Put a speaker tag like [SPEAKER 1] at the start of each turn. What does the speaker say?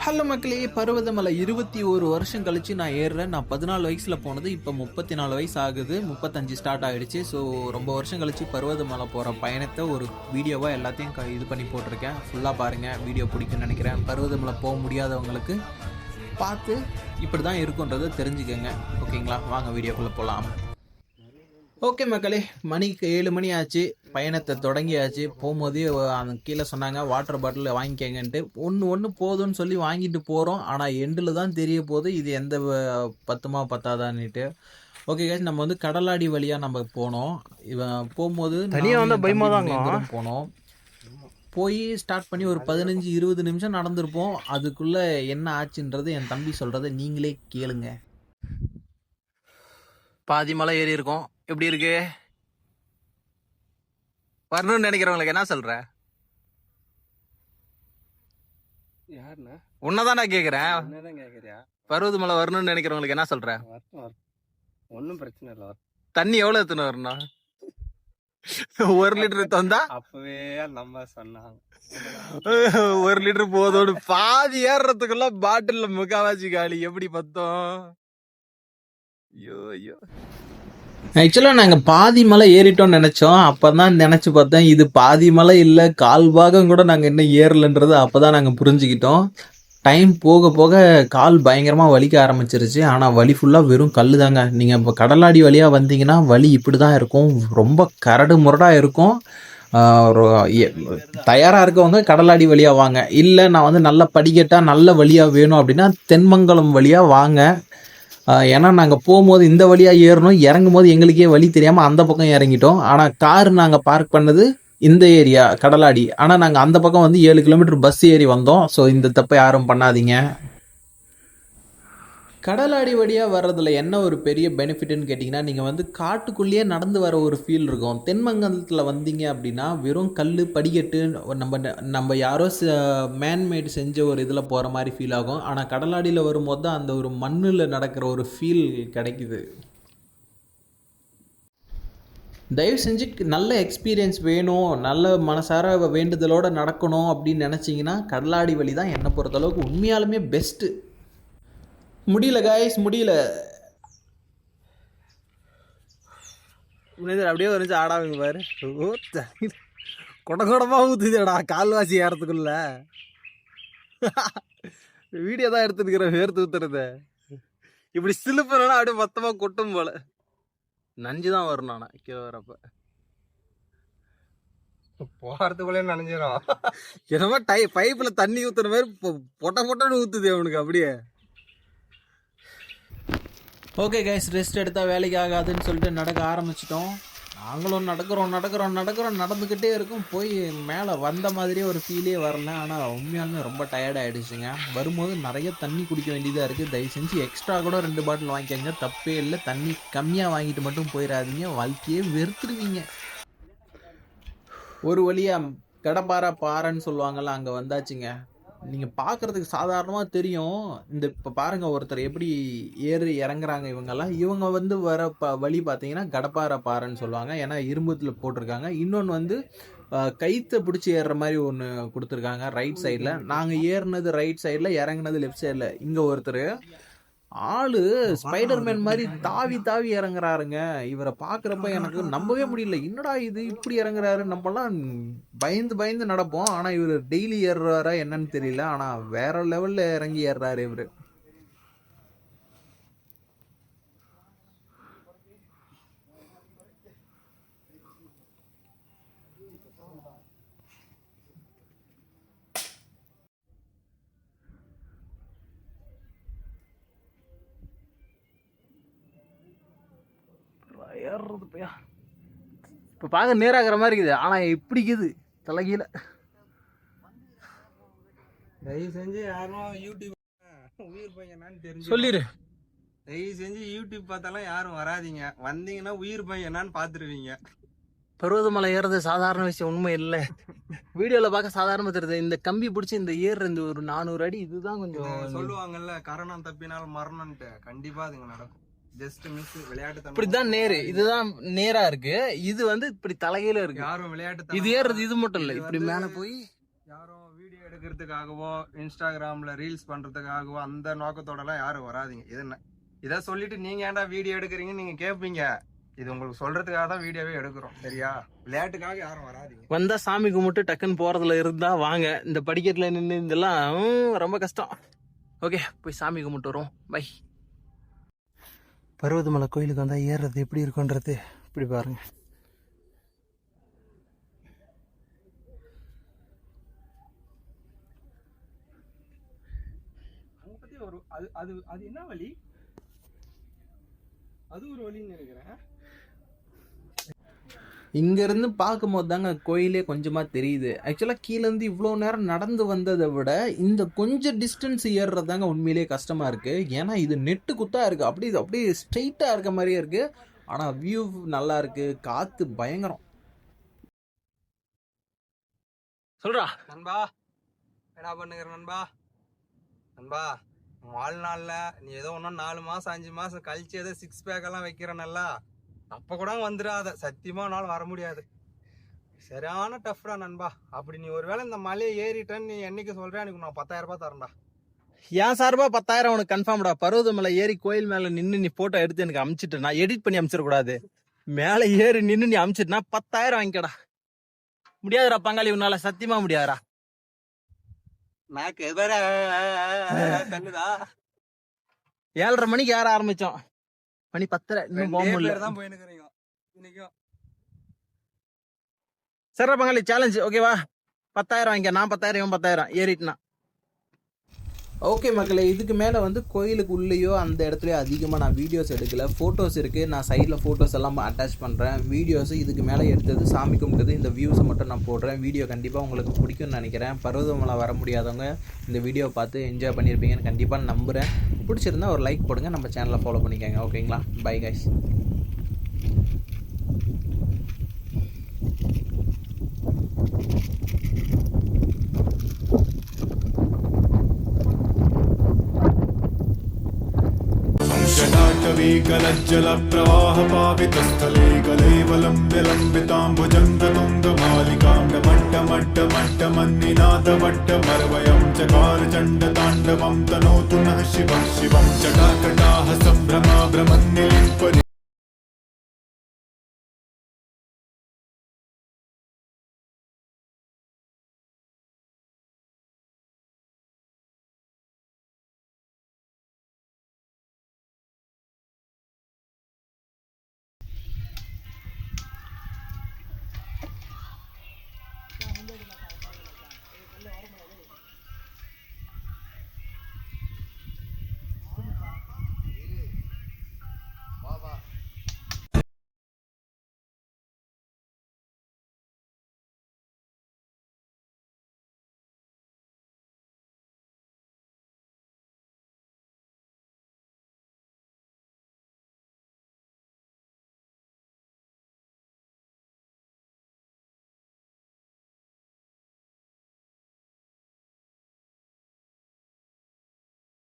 [SPEAKER 1] Hello மக்களே பருவதமலை இருபத்தி ஒரு வருஷம் கழிச்சு நான் ஏறுறேன். நான் பதினாலு வயசுல போனது இப்போ முப்பத்தி நாலு வயசு ஆகுது. முப்பத்தஞ்சு ஸ்டார்ட் ஆகிடுச்சு ஸோ ரொம்ப வருஷம் கழிச்சு பருவதமலை போகிற பயணத்தை ஒரு வீடியோவாக எல்லாத்தையும் க- இது பண்ணி போட்டிருக்கேன். ஃபுல்லாக பாருங்கள் வீடியோ பிடிக்கும்னு நினைக்கிறேன். பருவதமலை போக முடியாதவங்களுக்கு பார்த்து இப்படி தான் இருக்குன்றதை தெரிஞ்சுக்கோங்க ஓகேங்களா வாங்க வீடியோக்குள்ளே போகலாம் ஓகே மக்களே மணிக்கு ஏழு மணி ஆச்சு. பயணத்தை தொடங்கியாச்சு. போகும்போதே அந்த கீழே சொன்னாங்க வாட்டர் பாட்டில் வாங்கிக்கங்கன்ட்டு. ஒன்று ஒன்று போதும்னு சொல்லி வாங்கிட்டு போகிறோம் ஆனால் எண்டில் தான் தெரிய போகுது. இது எந்த பத்துமா பத்தாதான்னுட்டு. Okay guys. நம்ம வந்து கடலாடி வழியாக நம்ம போனோம். இவன் போகும்போது
[SPEAKER 2] தனியா
[SPEAKER 1] நானும்
[SPEAKER 2] வந்தா
[SPEAKER 1] என்
[SPEAKER 2] பயமா
[SPEAKER 1] தம்பி
[SPEAKER 2] தாங்க.
[SPEAKER 1] ரெண்டு பேரும் போனோம். போய் ஸ்டார்ட் பண்ணி ஒரு பதினஞ்சு இருபது நிமிஷம் நடந்திருப்போம். அதுக்குள்ளே என்ன ஆச்சுன்றது என் தம்பி சொல்கிறத நீங்களே கேளுங்க. பாதி மலை ஏறி இருக்கோம் எப்படி இருக்கு? வரணும்னு நினைக்கிறவங்களுக்கு என்ன சொல்ற?
[SPEAKER 2] யாருண்ணா?
[SPEAKER 1] உன்னதான் நான் கேக்குறேன்.
[SPEAKER 2] என்னதான் கேக்குறியா?
[SPEAKER 1] பருவத மலை வரணும்னு நினைக்கிறவங்களுக்கு என்ன சொல்ற?
[SPEAKER 2] ஒன்றும் பிரச்சனை இல்லை
[SPEAKER 1] தண்ணி எவ்வளவு எத்தனை வரணும் ஒரு லிட்டர் தந்தா?
[SPEAKER 2] அப்பவே நம்ம சொன்னாங்க.
[SPEAKER 1] ஒரு லிட்டர் போதோடு பாதி ஏறுறதுக்குள்ள பாட்டில்ல முக்காவாசி காலி. எப்படி பத்தோம்? ஆக்சுவலாக நாங்கள் பாதி மலை ஏறிட்டோம்னு நினச்சோம். அப்போ தான் நினச்சி பார்த்தேன் இது பாதி மலை இல்லை கால் பாகம் கூட நாங்கள் இன்னும் ஏறலைன்றது அப்போ தான் நாங்கள் புரிஞ்சுக்கிட்டோம். டைம் போக போக கால் பயங்கரமாக வலிக்க ஆரம்பிச்சிருச்சு. ஆனால் வலி ஃபுல்லாக வெறும் கல் தாங்க. நீங்கள் இப்போ கடலாடி வழியாக வந்தீங்கன்னா வலி இப்படி தான் இருக்கும். ரொம்ப கரடு முரடாக இருக்கும். தயாராக இருக்கவங்க கடலாடி வழியாக வாங்க. இல்லை நான் வந்து நல்ல படிக்கட்டாக நல்ல வழியாக வேணும் அப்படின்னா தென்மங்கலம் வழியாக வாங்க. ஏன்னா நாங்கள் போகும்போது இந்த வழியாக ஏறணும். இறங்கும் போது எங்களுக்கே வழி தெரியாமல் அந்த பக்கம் இறங்கிட்டோம். ஆனால் கார் நாங்கள் பார்க் பண்ணது இந்த ஏரியா கடலாடி. ஆனால் நாங்கள் அந்த பக்கம் வந்து ஏழு கிலோமீட்டர் பஸ் ஏறி வந்தோம். ஸோ இந்த தப்பை யாரும் பண்ணாதீங்க. கடலாடி வழியாக வர்றதுல என்ன ஒரு பெரிய பெனிஃபிட்னு கேட்டிங்கன்னா நீங்கள் வந்து காட்டுக்குள்ளேயே நடந்து வர ஒரு ஃபீல் இருக்கும். தென்மங்கலத்தில் வந்தீங்க அப்படின்னா வெறும் கல் படிக்கட்டு நம்ம நம்ம யாரோ மேன்மேடு செஞ்ச ஒரு இதில் போகிற மாதிரி ஃபீல் ஆகும். ஆனால் கடலாடியில் வரும்போது தான் அந்த ஒரு மண்ணில் நடக்கிற ஒரு ஃபீல் கிடைக்குது. தயவு செஞ்சு நல்ல எக்ஸ்பீரியன்ஸ் வேணும். நல்ல மனசார வேண்டுதலோடு நடக்கணும் அப்படின்னு நினச்சிங்கன்னா கடலாடி வழி தான் என்னை பொறுத்தளவுக்கு உண்மையாலுமே பெஸ்ட்டு முடியல காய்ஸ் முடியல.
[SPEAKER 2] உனது அப்படியே வந்து ஆடாவீங்க பாரு. ஓ கொட கொடமா ஊத்துதேடா கால்வாசி ஏறத்துக்குள்ள. வீடியோ தான் எடுத்துருக்கிறேன் வேர்த்து ஊத்துறத. இப்படி சிலுப்புனா அப்படியே மொத்தமா கொட்டும் போல. நஞ்சு தான் வரும் நானா கீழே வரப்ப.
[SPEAKER 3] போறதுக்குள்ளே நனைஞ்சிரும்.
[SPEAKER 2] என்னமோ டை பைப்ல தண்ணி ஊத்துற மாதிரி பொட்ட பொட்டன்னு ஊத்துது அவனுக்கு அப்படியே.
[SPEAKER 1] ஓகே கைஸ் ரெஸ்ட் எடுத்தால் வேலைக்கு ஆகாதுன்னு சொல்லிட்டு நடக்க ஆரம்பிச்சிட்டோம். நாங்களும் நடக்கிறோம் நடக்கிறோம் நடக்கிறோம் நடந்துக்கிட்டே இருக்கும். போய் மேலே வந்த மாதிரியே ஒரு ஃபீலே வரல. ஆனால் உண்மையாலுமே ரொம்ப டயர்டாகிடுச்சுங்க வரும்போது நிறைய தண்ணி குடிக்க வேண்டியதாக இருக்குது தயவு செஞ்சு எக்ஸ்ட்ரா கூட ரெண்டு பாட்டில் வாங்கிக்கோங்க தப்பே இல்லை. தண்ணி கம்மியாக வாங்கிட்டு மட்டும் போயிடாதீங்க வாழ்க்கையே வெறுத்துருவீங்க. ஒரு வழியாக கடப்பாறை பாறைன்னு சொல்லுவாங்கள்ல அங்கே வந்தாச்சுங்க. நீங்கள் பார்க்குறதுக்கு சாதாரணமாக தெரியும். இந்த இப்போ பாருங்கள் ஒருத்தர் எப்படி ஏறி இறங்குறாங்க இவங்கெல்லாம். இவங்க வந்து வர ப வழி பார்த்தீங்கன்னா கடப்பாறை பாறைன்னு சொல்லுவாங்க. ஏன்னா இரும்புத்தில் போட்டிருக்காங்க. இன்னொன்று வந்து அஹ், கைத்தை பிடிச்சி ஏறுற மாதிரி ஒன்று கொடுத்துருக்காங்க ரைட் சைடில் நாங்கள் ஏறினது ரைட் சைடில் இறங்குனது லெஃப்ட் சைடில் இங்கே ஒருத்தர் ஆளு ஸ்பைடர்மேன் மாதிரி தாவி தாவி இறங்குறாருங்க. இவரை பார்க்குறப்ப எனக்கு நம்பவே முடியல. என்னடா இது இப்படி இறங்குறாரு? நம்மலாம் பயந்து பயந்து நடப்போம். ஆனால் இவர் டெய்லி ஏறுறாரா என்னன்னு தெரியல. ஆனால் வேற லெவலில் இறங்கி ஏறுறாரு இவர்.
[SPEAKER 2] ஏறுறது பையா இப்போ பார்க்க நேராகிற மாதிரி இருக்குது. ஆனால் எப்படி இருக்குது. தலைகீழ.
[SPEAKER 3] தயவு செஞ்சு யாரும் யூடியூப் உயிர் பையனான்னு தெரிஞ்சு
[SPEAKER 2] சொல்லிடு
[SPEAKER 3] தயவு செஞ்சு யூடியூப் பார்த்தாலும் யாரும் வராதீங்க. வந்தீங்கன்னா உயிர் பையன் என்னன்னு பார்த்துருவீங்க.
[SPEAKER 2] பருவதமலை ஏறுறது சாதாரண விஷயம் உண்மை இல்லை. வீடியோவில் பார்க்க சாதாரணமாக தெரியுது. இந்த கம்பி பிடிச்சி இந்த ஏறுற இந்த ஒரு நானூறு அடி இதுதான் கொஞ்சம்
[SPEAKER 3] சொல்லுவாங்கல்ல கரணம் தப்பினால் மரணம்ட்டு கண்டிப்பா அதுங்க நடக்கும். ஜஸ்ட் மிஸ் விளையாட்டு
[SPEAKER 2] இப்படிதான் நேரு. இதுதான் நேரா இருக்கு. இது வந்து இப்படி தலைகீழ இருக்கு.
[SPEAKER 3] யாரும் விளையாட்டு
[SPEAKER 2] இது ஏறுறது இது மட்டும் இல்ல. இப்படி மேல போய்
[SPEAKER 3] யாரும் வீடியோ எடுக்கிறதுக்காகவோ இன்ஸ்டாகிராம்ல ரீல்ஸ் பண்றதுக்காகவோ அந்த நோக்கத்தோட எல்லாம் யாரும் வராதீங்க. இது என்ன? இதை சொல்லிட்டு நீங்க ஏன்டா வீடியோ எடுக்கிறீங்கன்னு நீங்க கேட்பீங்க இது உங்களுக்கு சொல்றதுக்காக தான் வீடியோவே எடுக்கிறோம். சரியா? விளையாட்டுக்காக யாரும் வராதீங்க.
[SPEAKER 2] வந்தா சாமி கும்பிட்டு டக்குன்னு போறதுல இருந்தா வாங்க. இந்த படிக்கட்டுல நின்று இதெல்லாம் ரொம்ப கஷ்டம். ஓகே போய் சாமி கும்பிட்டு வரோம். பை பர்வதமலை கோயிலுக்கு வந்தால் ஏறுறது எப்படி இருக்குன்றது இப்படி
[SPEAKER 3] பாருங்கள் ஒரு அது அது அது என்ன வழி அது ஒரு வழின்னு நினைக்கிறேன்.
[SPEAKER 1] இங்க இருந்து பார்க்கும்போது தாங்க கோயிலே கொஞ்சமா தெரியுது. ஆக்சுவலா கீழ இருந்து இவ்வளோ நேரம் நடந்து வந்ததை விட இந்த கொஞ்சம் டிஸ்டன்ஸ் ஏறுறது தாங்க உண்மையிலேயே கஷ்டமா இருக்கு. ஏன்னா இது நெட்டு குத்தா இருக்கு. அப்படியே இது அப்படியே ஸ்ட்ரெயிட்டா இருக்க மாதிரியே இருக்கு. ஆனா வியூ நல்லா இருக்கு. காத்து பயங்கரம்.
[SPEAKER 2] சொல்றா.
[SPEAKER 3] நண்பா என்ன பண்ணுகிற நண்பா? நண்பா உன் வாழ்நாள்ல நீ ஏதோ இன்னும் நாலு மாசம் அஞ்சு மாசம் கழிச்சு ஏதோ சிக்ஸ் பேக் எல்லாம் வைக்கிறனல்ல அப்ப கூட வந்துடாத சத்தியமா நாள் வர முடியாது சரியான டஃப்டா நண்பா அப்படி நீ ஒருவேளை இந்த மலையை ஏறிட்டேன்னு நீ என்னைக்கு சொல்ற எனக்கு நான் பத்தாயிரம் ரூபாய் தரேன்டா
[SPEAKER 2] என் சார்பா பத்தாயிரம் உனக்கு கன்ஃபார்ம்டா பர்வதமலை ஏறி கோயில் மேல நின்னு நீ போட்டோ எடுத்து எனக்கு அமிச்சிட்டு நான் எடிட் பண்ணி அமிச்சிடக்கூடாது மேல ஏறி நின்னு நீ அமிச்சிட்டுனா பத்தாயிரம் வாங்கிக்கடா முடியாதுடா பங்காளி உன்னால சத்தியமா முடியாதுடா
[SPEAKER 3] நாக்கு
[SPEAKER 2] ஏழரை மணிக்கு ஏற ஆரம்பிச்சோம் மணி பத்தரை இன்னும் போக முடியல
[SPEAKER 3] இன்னைக்கும்.
[SPEAKER 2] பங்காளி சேலஞ்ச் ஓகேவா பத்தாயிரம் வாங்கிக்க. நான் பத்தாயிரம் இவன் பத்தாயிரம். ஏறிட்டுனா.
[SPEAKER 1] ஓகே மக்களே இதுக்கு மேலே வந்து கோயிலுக்கு உள்ளேயோ அந்த இடத்துலயோ அதிகமாக நான் வீடியோஸ் எடுக்கல. ஃபோட்டோஸ் இருக்குது நான் சைடில் ஃபோட்டோஸ் எல்லாம் அட்டாச் பண்ணுறேன் வீடியோஸ் இதுக்கு மேலே எடுத்தது சாமி கும்பிட்டது இந்த வியூஸை மட்டும் நான் போடுறேன். வீடியோ கண்டிப்பாக உங்களுக்கு பிடிக்கும்னு நினைக்கிறேன். பருவதமலை வர முடியாதவங்க இந்த வீடியோ பார்த்து என்ஜாய் பண்ணியிருப்பீங்கன்னு கண்டிப்பாக நம்புகிறேன் பிடிச்சிருந்தா ஒரு லைக் போடுங்க. நம்ம சேனலை ஃபாலோ பண்ணிக்கோங்க. ஓகேங்களா பை கைஸ்
[SPEAKER 4] जटाटवीकलज्जलप्रवाहपावितस्थले कलेवलम्ब्य लम्बिताम्बुजङ्गतुङ्गमालिकां डमट्टमट्टमट्टमन्निनादवट्टमर्वयं चकार चण्डताण्डवं तनोतु नः शिवं शिवं जटाकटाः सम्भ्रमा भ्रमन्निलिम्परि